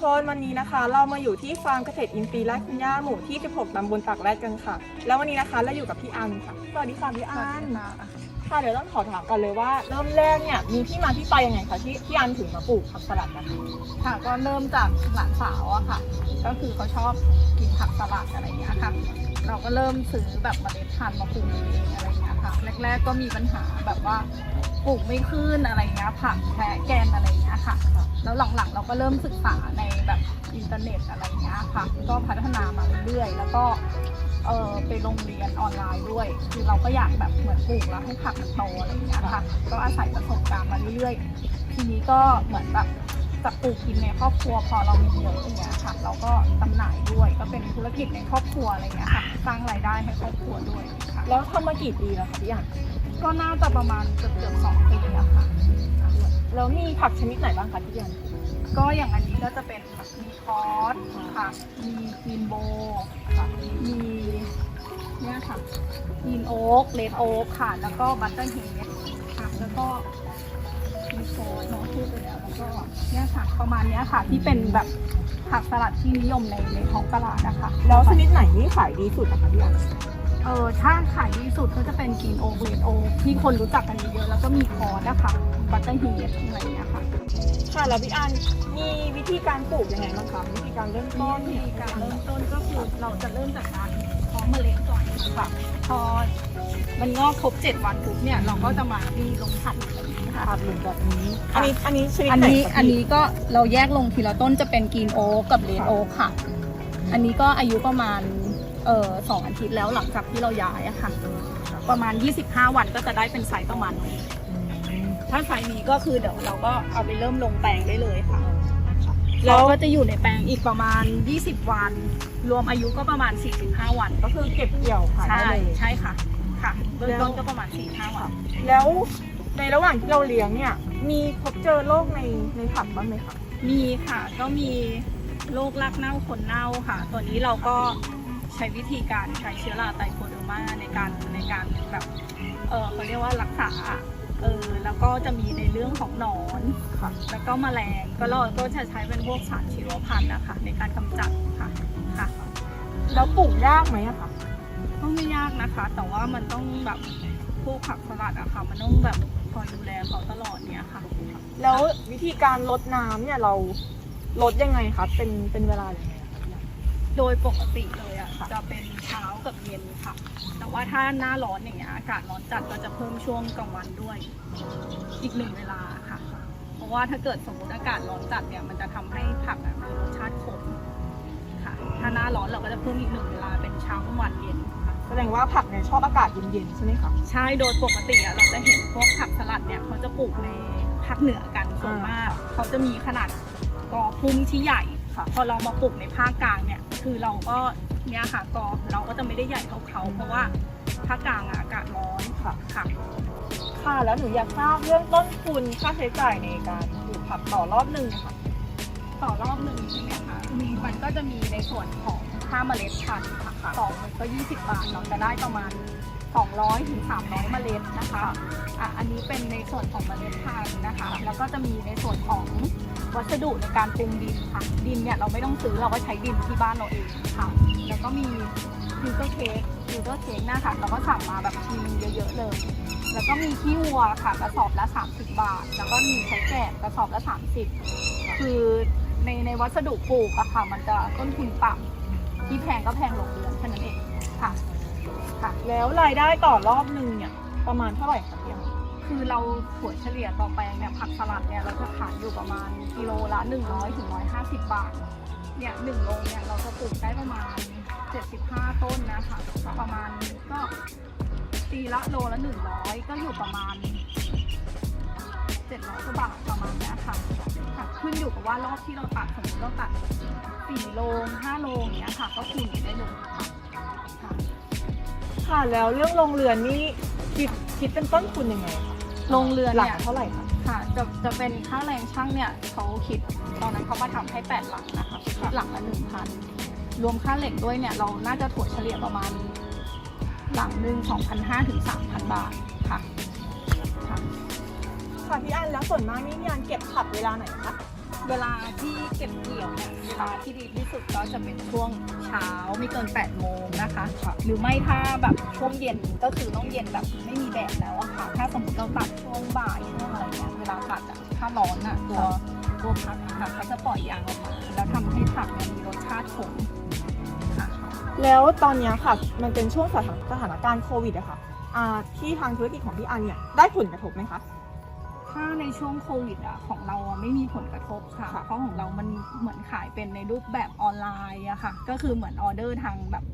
ทุกคนวันนี้นะคะ เรามาอยู่ที่ฟาร์มเกษตรอินทรีย์ไร่คุณย่าหมู่ที่ 16ตำบลปากแรดกันค่ะ แล้ววันนี้นะคะเราอยู่กับพี่อันค่ะสวัสดีค่ะพี่อัน ค่ะเดี๋ยวต้องขอถามกันเลยว่าเริ่มแรกเนี่ยมีที่มาที่ไปยังไงคะที่พี่อันถึงมาปลูกผักสลัดกันคะค่ะก็เริ่มจากหลานสาวอะค่ะ ก็คือเขาชอบกินผักสลัดอะไรอย่างเงี้ยค่ะเราก็เริ่มซื้อแบบเมล็ดพันธุ์มาปลูกเองอะไรอย่างเงี้ยค่ะแรก ๆ ก็มีปัญหาแบบว่าปลูกไม่ขึ้นอะไรอย่างเงี้ยผักแพ้แกนอะไรอย่างเงี้ยค่ะ แล้วหลังๆเราก็เริ่มศึกษาในแบบอินเทอร์เน็ตอะไรอย่างเงี้ยค่ะ ก็พัฒนามาเรื่อยๆแล้วก็ เออไปโรงเรียนออนไลน์ด้วย คือเราก็อยากแบบเหมือนปลูกแล้วให้ผักมันโตอะไรอย่างเงี้ยค่ะก็อาศัยประสบการณ์มาเรื่อยๆทีนี้ก็เหมือนแบบจากปลูกกินในครอบครัวพอเรามีเยอะอย่างเงี้ยค่ะเราก็จำหน่ายด้วยก็เป็นธุรกิจในครอบครัวอะไรอย่างเงี้ยค่ะสร้างรายได้ให้ครอบครัวด้วยค่ะแล้วทำมากี่ปีแล้วคะพี่อันก็น่าจะประมาณเกือบเกือบๆสองปีอะค่ะแล้วมีผักชนิดไหนบ้างคะที่พี่อันก็อย่างอันนี้ก็จะเป็นแบบมีคอสค่ะมีกรีนโบค่ะมีเนี่ย ค่ะกรีนโอ๊กเลดโอ๊กค่ะ แล้วก็บัตเตอร์เฮดค่ะ แล้วก็มีโฟสเนาะพูดไปแล้วแล้วก็เนี่ยค่ะ ประมาณเนี้ยค่ะ ที่เป็นแบบผักสลัดที่นิยมในในท้องตลาดนะคะ แล้วชนิดไหนที่ขายดีสุดนะคะพี่อันเออถ้าขายดีสุดก็จะเป็นกรีนโอ๊กเลดโอ๊กที่คนรู้จักกันเยอะๆแล้วก็มีคอสนะคะบัตเตอร์เฮดอะไรอย่างเงี้ยค่ะค่ะแล้วพี่อันมีวิธีการปลูกยังไงบ้างคะวิธีการเริ่มต้นวิเนี่ยธีการเริ่มต้นก็คือเราจะเริ่มจากการ เพาะเมล็ดก่อนค่ะพอมันงอกครบเจ็ดวันปุ๊บเนี่ยเราก็จะมาที่ลงขัดแบบนี้ค่ะผัดหลุมแบบนี้ อันนี้อันนี้ชนิดอันไหนนี้คะพี่อันนี้ก็เราแยกลงทีละต้นจะเป็นกรีนโอ๊กกับเลดโอ๊กค่ะ อันนี้ก็อายุประมาณเอ่อสองอาทิตย์แล้วหลังจากที่เราย้ายอะค่ะ ประมาณ 25 วันก็จะได้เป็นไซส์ประมาณนี้ถ้าไซส์นี้ก็คือเดี๋ยวเราก็เอาไปเริ่มลงแปลงได้เลยค่ะแล้เราวก็จะอยู่ในแปลงอีกประมาณ 20 วัน รวมอายุก็ประมาณ 45 วัน ก็คือเก็บเกี่ยวขายใช่ได้เลย ใช่ค่ะ ค่ะเบื้องต้นแล้วก็ประมาณ 45 วัน แล้วในระหว่างที่เราเลี้ยงเนี่ย มีพบเจอโรคในในผักบ้างไหมคะมีค่ะ ก็มีโรครากเน่าคนเน่าค่ะ ตัวนี้เราก็ใช้วิธีการใช้เชื้อราไตโคเดอร์มาในการในการแบบ เออเขาเรียกว่ารักษา เออ แล้วก็จะมีในเรื่องของหนอน ค่ะ แล้วก็แมลง ก็เราก็จะใช้เป็นพวกสารชีวพันธุ์นะคะในการกำจัดค่ะค่ะ แล้วปลูกยากไหมอะคะก็ไม่ยากนะคะ แต่ว่ามันต้องแบบพวกผักสลัดอะค่ะ มันต้องแบบคอยดูแลเขาตลอดเนี่ยค่ะ แล้ววิธีการลดน้ำเนี่ยเราลดยังไงคะเป็นเป็นเวลายังไงคะโดยปกติเลยอะจะเป็นเช้ากับเย็นค่ะ แต่ว่าถ้าหน้าร้อนอย่างเงี้ยอากาศร้อนจัดก็จะเพิ่มช่วงกลางวันด้วย อีกหนึ่งเวลาค่ะ เพราะว่าถ้าเกิดสมมติอากาศร้อนจัดเนี่ยมันจะทำให้ผักอะมีรสชาติขมค่ะ ถ้าหน้าร้อนเราก็จะเพิ่มอีกหนึ่งเวลาเป็นเช้ากลางวันเย็นค่ะแสดงว่าผักเนี่ยชอบอากาศเย็นๆใช่ไหมคะ ใช่โดยปกติอะเราจะเห็นพวกผักสลัดเนี่ยเขาจะปลูกในภาคเหนือกันส่วนมาก เขาจะมีขนาดกอพุ่มที่ใหญ่ค่ะ พอเรามาปลูกในภาคกลางเนี่ย คือเราก็เนี่ยค่ะกอเราก็จะไม่ได้ใหญ่เท่าเขาเพราะว่าภาคกลางอะอากาศร้อนค่ะ ค่ะ ค่ะ แล้วหนูอยากทราบเรื่องต้นทุนค่าใช้จ่ายในการปลูกผักต่อรอบหนึ่งค่ะ ต่อรอบหนึ่งใช่ไหมคะมีมันก็จะมีในส่วนของค่าเมล็ดพันธุ์ค่ะต่อมันก็ 20 บาทเราจะได้ประมาณ 200ถึง300 เมล็ดนะคะอะอันนี้เป็นในส่วนของเมล็ดพันธุ์นะคะ แล้วก็จะมีในส่วนของวัสดุในการปรุงดินค่ะ ดินเนี่ยเราไม่ต้องซื้อเราก็ใช้ดินที่บ้านเราเองค่ะ แล้วก็มีฟิวเตอร์เค้กฟิวเตอร์เค้กนะคะเราก็สั่งมาแบบทีนึงเยอะๆเลย แล้วก็มีขี้วัวค่ะกระสอบละ 30 บาท แล้วก็มีใช้แกะกระสอบละ 30 คือ ในในวัสดุปลูกอะค่ะ มันจะต้นทุนต่ำที่แพงก็แพงลงเดือนแค่นั้นเองค่ะค่ะ แล้วรายได้ต่อรอบหนึ่งเนี่ย ประมาณเท่าไหร่คะพี่อันคือเราถั่วเฉลี่ยต่อแปลงเนี่ยผักสลัดเนี่ยเราจะขายอยู่ประมาณกิโลละ 100ถึง150 บาท เนี่ยหนึ่งโลเนี่ยเราจะปลูกได้ประมาณ 75 ต้นนะคะประมาณก็ปีละโลละ 100 ก็อยู่ประมาณ 700กว่าบาทประมาณเนี้ยค่ะค่ะ ขึ้นอยู่กับว่ารอบที่เราตัดสมมติเราตัด4โล5โลอย่างเงี้ยค่ะ ก็คูณได้เลยค่ะค่ะค่ะแล้วเรื่องโรงเรือนนี่คิดคิดเป็นต้นทุนยังไงคะโรงเรือนหลังเนี่ยเท่าไหร่คะค่ะจะจะเป็นค่าแรงช่างเนี่ยเขาคิดตอนนั้นเขามาทำให้ 8 หลังนะคะคิดหลังละ1,000 รวมค่าเหล็กด้วยเนี่ยเราน่าจะถัวเฉลี่ยประมาณหลังหนึ่ง2,500ถึง3,000 บาทค่ะ ค่ะพี่อันแล้วส่วนมากนี่พี่อันเก็บผักเวลาไหนคะเวลาที่เก็บเกี่ยวเนี่ยเวลาที่ดีที่สุดก็จะเป็นช่วงเช้าไม่เกิน8โมงนะคะ หรือไม่ถ้าแบบช่วงเย็นก็คือต้องเย็นแบบไม่มีแดดแล้วอะค่ะ ถ้าสมมติเราตัดช่วงบ่ายช่วงอะไรเงี้ยเวลาตัดอะถ้าร้อนอะตัวตัวผักอะค่ะเขาจะปล่อยยางออกมา แล้วทำให้ผักเนี่ยมีรสชาติขมค่ะแล้วตอนนี้ค่ะมันเป็นช่วงสถานการณ์โควิดอะค่ะที่ทางธุรกิจของพี่อันเนี่ยได้ผลกระทบไหมคะ ถ้าในช่วงโควิดอะของเราอะไม่มีผลกระทบค่ะ ค่ะ เพราะของเรามันเหมือนขายเป็นในรูปแบบออนไลน์อะค่ะ ก็คือเหมือนออเดอร์ทางแบบ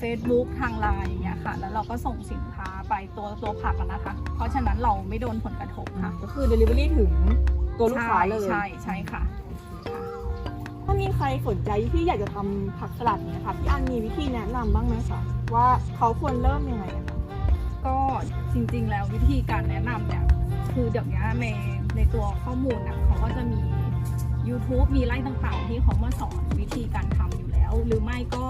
Facebook ทางไลน์อย่างเงี้ยค่ะ แล้วเราก็ส่งสินค้าไปตัวตัวผักอะนะคะ เพราะฉะนั้นเราไม่โดนผลกระทบค่ะก็คือ Delivery ถึงตัวลูกค้าเลยใช่ใช่ค่ะ ถ้ามีใครสนใจที่อยากจะทำผักสลัดเนี่ยค่ะพี่อันมีวิธีแนะนำบ้างไหมคะว่าเขาควรเริ่มยังไงอะคะ ก็จริงๆ แล้ววิธีการแนะนำเนี่ย คือเดี๋ยวนี้ในในตัวข้อมูลนะเขาก็จะมี YouTube มีไล่ต่างๆ ที่เขามาสอนวิธีการทำอยู่แล้ว หรือไม่ก็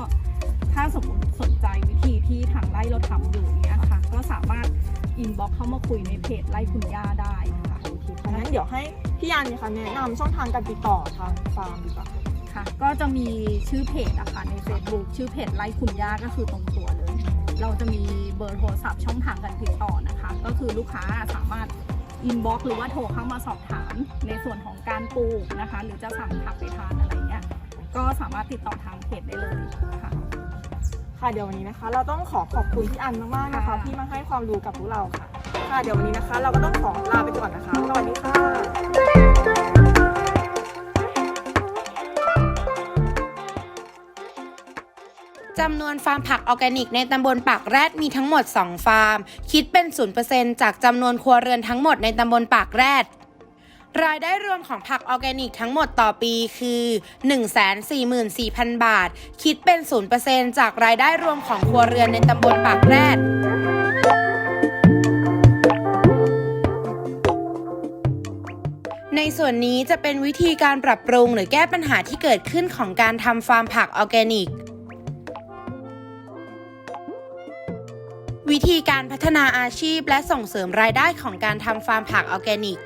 ถ้าสมมติสนใจวิธีที่ทางไล่เราทำอยู่เนี่ยค่ะ ก็สามารถอินบ็อกเข้ามาคุยในเพจไล่คุณย่าได้ค่ะโอเคค่ะงั้นเดี๋ยวให้พี่อันเนี่ยค่ะแนะนำช่องทางการติดต่อทางฟาร์มดีกว่าค่ะ ก็จะมีชื่อเพจนะคะใน Facebook ชื่อเพจไล่คุณย่าก็คือตรงตัวเลย เราจะมีเบอร์โทรศัพท์ช่องทางการติดต่อนะคะ ก็คือลูกค้าสามารถอินบ็อกหรือว่าโทรเข้ามาสอบถามในส่วนของการปลูกนะคะ หรือจะสั่งผักไปทานอะไรเงี้ยก็สามารถติดต่อทางเพจได้เลยค่ะ ค่ะเดี๋ยววันนี้นะคะ เราต้องขอขอบคุณพี่อันมากๆนะคะค่ะที่มาให้ความรู้กับพวกเราค่ะ ค่ะเดี๋ยววันนี้นะคะ เราก็ต้องขอลาไปก่อนนะคะสวัสดีค่ะ จำนวนฟาร์มผักออร์แกนิกในตำบลปากแรดมีทั้งหมด 2 ฟาร์ม คิดเป็น 0%จากจำนวนครัวเรือนทั้งหมดในตำบลปากแรดรายได้รวมของผักออร์แกนิกทั้งหมดต่อปีคือ 144,000 บาท คิดเป็น 0%จากรายได้รวมของครัวเรือนในตำบลปากแรดในส่วนนี้จะเป็นวิธีการปรับปรุงหรือแก้ปัญหาที่เกิดขึ้นของการทำฟาร์มผักออร์แกนิก วิธีการพัฒนาอาชีพและส่งเสริมรายได้ของการทำฟาร์มผักออร์แกนิก